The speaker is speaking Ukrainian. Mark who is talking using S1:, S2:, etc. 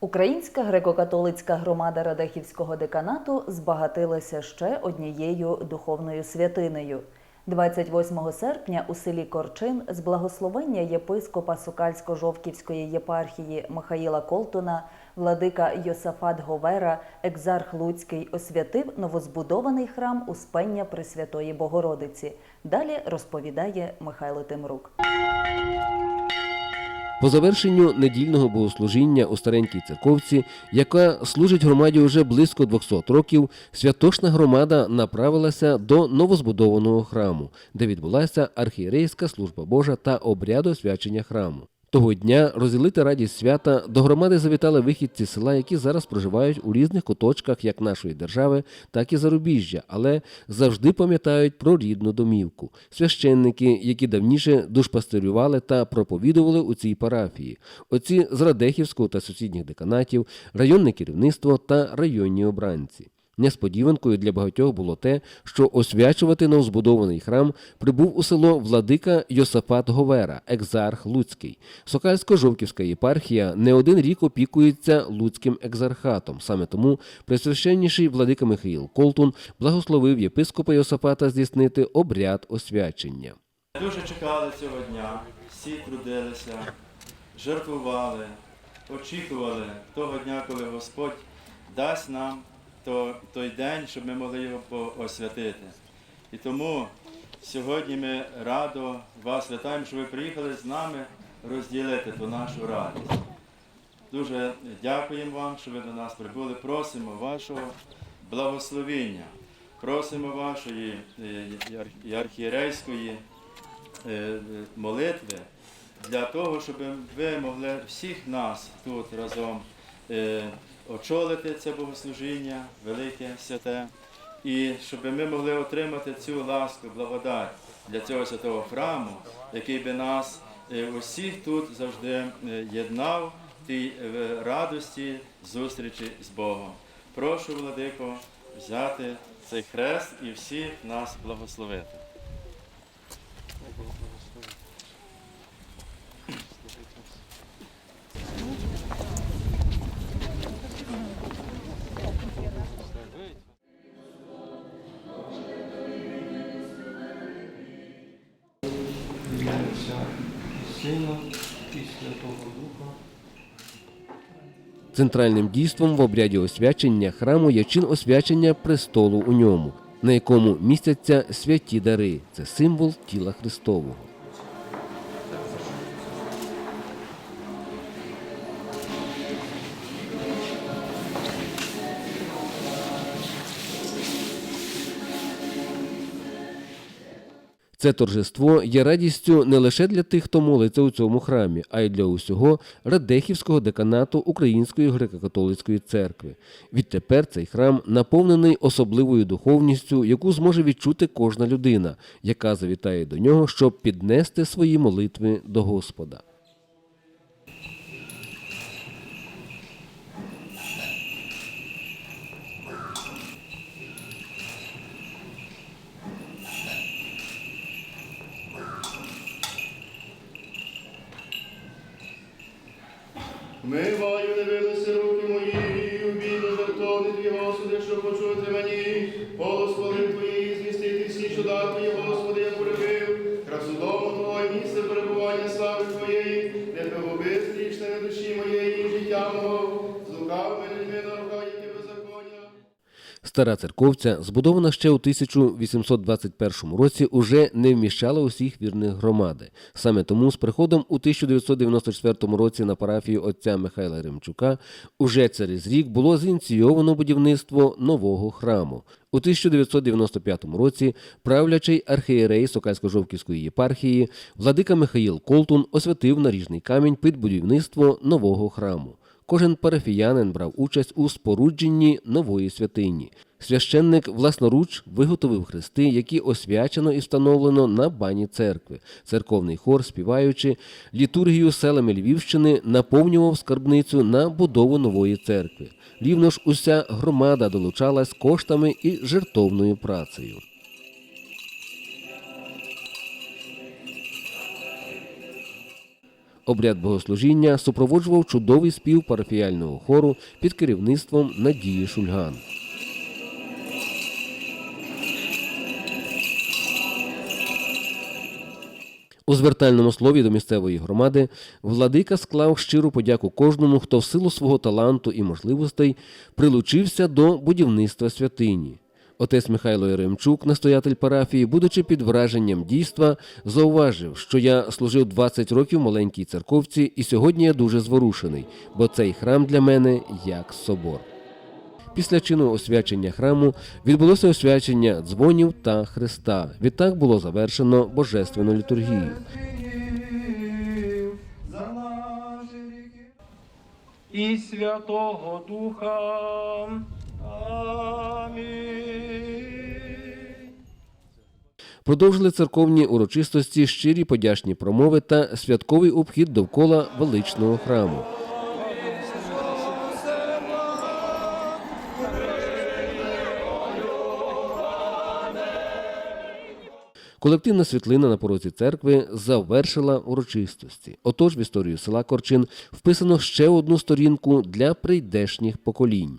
S1: Українська греко-католицька громада Радехівського деканату збагатилася ще однією духовною святинею. 28 серпня у селі Корчин з благословення єпископа Сокальсько-Жовківської єпархії Михаїла Колтуна владика Йосафат Говера, екзарх Луцький, освятив новозбудований храм Успення Пресвятої Богородиці. Далі розповідає Михайло Тимрук.
S2: По завершенню недільного богослужіння у старенькій церковці, яка служить громаді уже близько 200 років, святошна громада направилася до новозбудованого храму, де відбулася архієрейська служба Божа та обряд освячення храму. Того дня розділити радість свята до громади завітали вихідці села, які зараз проживають у різних куточках як нашої держави, так і зарубіжжя, але завжди пам'ятають про рідну домівку. Священники, які давніше душпастерювали та проповідували у цій парафії, отці з Радехівського та сусідніх деканатів, районне керівництво та районні обранці. Несподіванкою для багатьох було те, що освячувати новозбудований храм прибув у село владика Йосафат Говера, екзарх Луцький. Сокальсько-Жовківська єпархія не один рік опікується Луцьким екзархатом. Саме тому пресвященніший владика Михаїл Колтун благословив єпископа Йосафата здійснити обряд освячення.
S3: Дуже чекали цього дня, всі трудилися, жертвували, очікували того дня, коли Господь дасть нам то, той день, щоб ми могли його освятити. І тому сьогодні ми радо вас вітаємо, що ви приїхали з нами розділити ту нашу радість. Дуже дякуємо вам, що ви до нас прибули. Просимо вашого благословіння, просимо вашої архієрейської е, е, молитви для того, щоб ви могли всіх нас тут разом очолити це богослужіння, велике святе, і щоб ми могли отримати цю ласку, благодать для цього святого храму, який би нас е, усіх тут завжди е, єднав в е, радості зустрічі з Богом. Прошу, владико, взяти цей хрест і всіх нас благословити.
S4: Отця і Сина і Святого Духа.
S2: Центральним дійством в обряді освячення храму є чин освячення престолу у ньому, на якому містяться святі дари. Це символ тіла Христового. Це торжество є радістю не лише для тих, хто молиться у цьому храмі, а й для усього Радехівського деканату Української греко-католицької церкви. Відтепер цей храм наповнений особливою духовністю, яку зможе відчути кожна людина, яка завітає до нього, щоб піднести свої молитви до Господа.
S5: Миваю невилися руки мої, обійду жертовний твій, Господи, що почути мені, голос хвали Твої, звістити всі чуда Твої, Господи, я полюбив, красу дому Твоє, місце перебування слави Твоєї, не погубити стрічне на душі моєї, життя мого, з лукавими людьми на руках, які беззаконня.
S2: Стара церковця, збудована ще у 1821 році, уже не вміщала усіх вірних громади. Саме тому з приходом у 1994 році на парафію отця Михайла Ремчука уже через рік було зініційовано будівництво нового храму. У 1995 році правлячий архієрей Сокальсько-Жовківської єпархії владика Михаїл Колтун освятив наріжний камінь під будівництво нового храму. Кожен парафіянин брав участь у спорудженні нової святині. Священник власноруч виготовив хрести, які освячено і встановлено на бані церкви. Церковний хор, співаючи літургію селами Львівщини, наповнював скарбницю на будову нової церкви. Рівно ж уся громада долучалась коштами і жертовною працею. Обряд богослужіння супроводжував чудовий спів парафіяльного хору під керівництвом Надії Шульган. У звертальному слові до місцевої громади владика склав щиру подяку кожному, хто в силу свого таланту і можливостей прилучився до будівництва святині. Отець Михайло Яремчук, настоятель парафії, будучи під враженням дійства, зауважив, що я служив 20 років маленькій церковці, і сьогодні я дуже зворушений, бо цей храм для мене як собор. Після чину освячення храму відбулося освячення дзвонів та хреста. Відтак було завершено божественну літургію.
S4: і Святого Духа.
S2: Продовжили церковні урочистості щирі подячні промови та святковий обхід довкола величного храму. Колективна світлина на порозі церкви завершила урочистості. Отож, в історію села Корчин вписано ще одну сторінку для прийдешніх поколінь.